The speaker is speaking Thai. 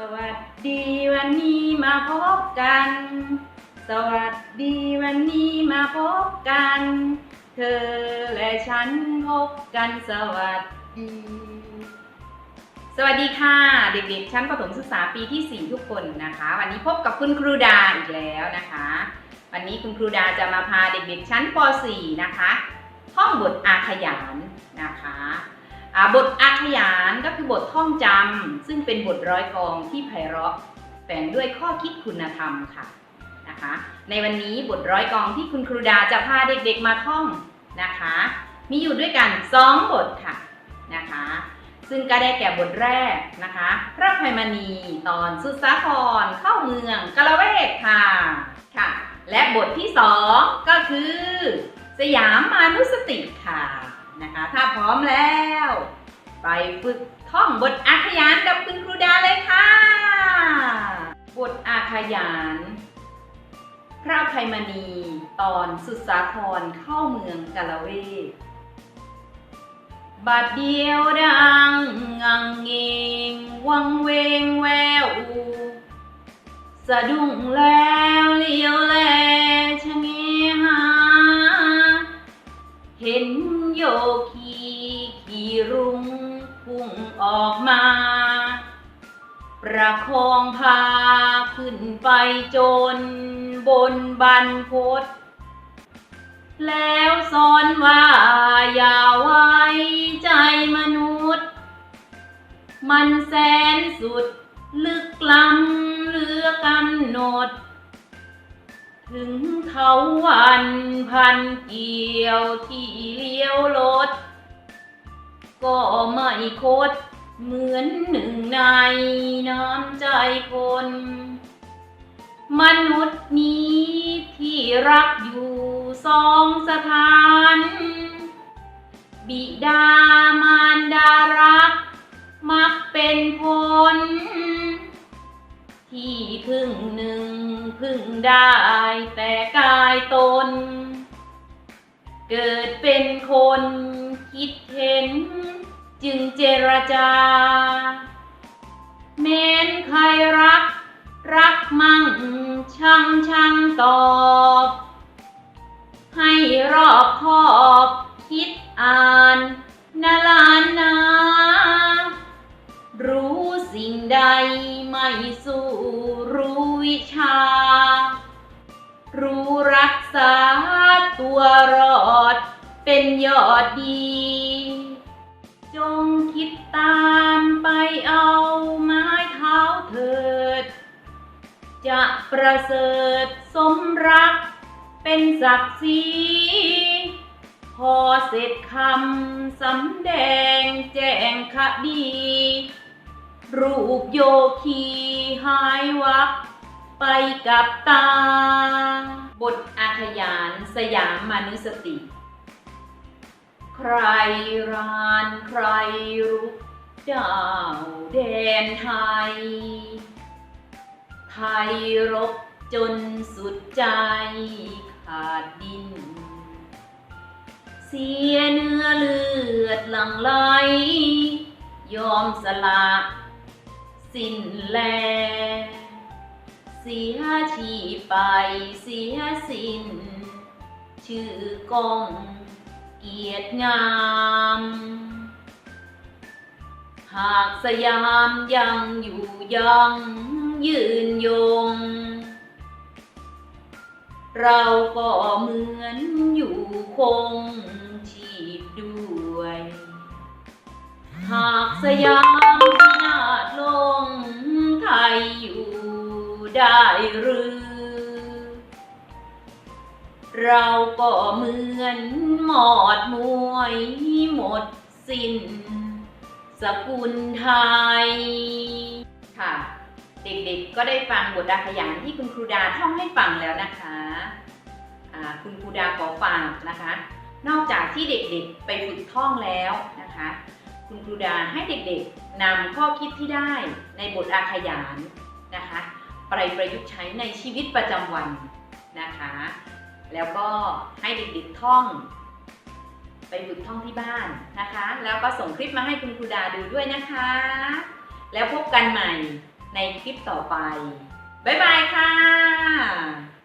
สวัสดีวันนี้มาพบกัน สวัสดีวันนี้มาพบกัน เธอและฉันพบกันสวัสดี สวัสดีค่ะ เด็กๆชั้นประถมศึกษาปีที่ 4 ทุกคนนะคะ วันนี้พบกับคุณครูดาอีกแล้วนะคะ วันนี้คุณครูดาจะมาพาเด็กๆชั้นป .4 นะคะท่องบทอาขยานนะคะ บทอาขยานก็คือบทท่องจำซึ่งเป็นบทร้อยกองที่ไพเราะแฝงด้วยข้อคิดคุณธรรมค่ะนะคะ ในวันนี้บทร้อยกองที่คุณครูดาจะพาเด็กๆมาท่องนะคะ มีอยู่ด้วยกันสองบทค่ะนะคะ ซึ่งก็ได้แก่บทแรกนะคะ พระภัยมณีตอนสุสาครเข้าเมืองกะละเวกค่ะค่ะ และบทที่สองก็คือ สยามมานุสติค่ะ นะคะ ถ้าพร้อมแล้ว ไปฝึกท่องบทอาขยานกับคุณครูดาเลยค่ะ บทอาขยาน พระภัยมณีตอนสุสาครเข้าเมืองกะละเวกบัดเดียวดังงังเงงวังเวงแววสะดุ้งแล้วเลี้ยวแลชะเงหาเห็น โยคีขี่รุงพุ่งออกมา ประคองพาขึ้นไปจนบนบันพศแล้วสอนว่าอย่าไว้ใจมนุษย์ มันแสนสุดลึกล้ำเลือกำหนด ถึงเขาวันพันเกี่ยวที่เลี้ยวรถ ก็ไม่คดเหมือนหนึ่งในน้ำใจคน มนุษย์นี้ที่รักอยู่สองสถาน บิดามารดารัก มักเป็นผล ที่พึ่งหนึ่งพึ่งได้แต่กายตน เกิดเป็นคนคิดเห็น จึงเจรจาแม้นใครรัก รักมั่งช่างช่างตอบ ให้รอบคอบคิดอ่านนาลานนา รู้สิ่งใดไม่ส ชา รู้รักษาตัวรอดเป็นยอดดี จงคิดตามไปเอาไม้เท้าเถิด จะประเสริฐสมรักเป็นศักดิ์ศรีพอเสร็จคำสำแดงแจ้งคดี รูปโยคีหายวับ ไปกับตา บทอาขยานสยามมานุสติ ใครรานใครรุกเจ้าแดนไทย ไทยรบจนสุดใจขาดดิน เสียเนื้อเลือดหลั่งไหล ยอมสละ สิ้นแล เสียชีไปเสียสิ้น ชื่อกองเกียรติงาม หากสยามยังอยู่ยังยืนยง เราก็เหมือนอยู่คงชีพด้วย หากสยาม ได้หรือ เราก็เหมือนหมอดมวยหมดสิ้น สกุลไทย ค่ะ เด็กๆก็ได้ฟังบทอาขยานที่คุณครูดาท่องให้ฟังแล้วนะคะคุณครูดาขอฝากนะคะ นอกจากที่เด็กๆไปฝึกท่องแล้วนะคะ คุณครูดาให้เด็กๆนำข้อคิดที่ได้ในบทอาขยานนะคะ ไปประยุกต์ใช้ในชีวิตประจำวันนะคะ แล้วก็ให้เด็กๆท่อง ไปฝึกท่องที่บ้านนะคะ แล้วก็ส่งคลิปมาให้คุณครูดาดูด้วยนะคะ แล้วพบกันใหม่ในคลิปต่อไป บ๊ายบายค่ะ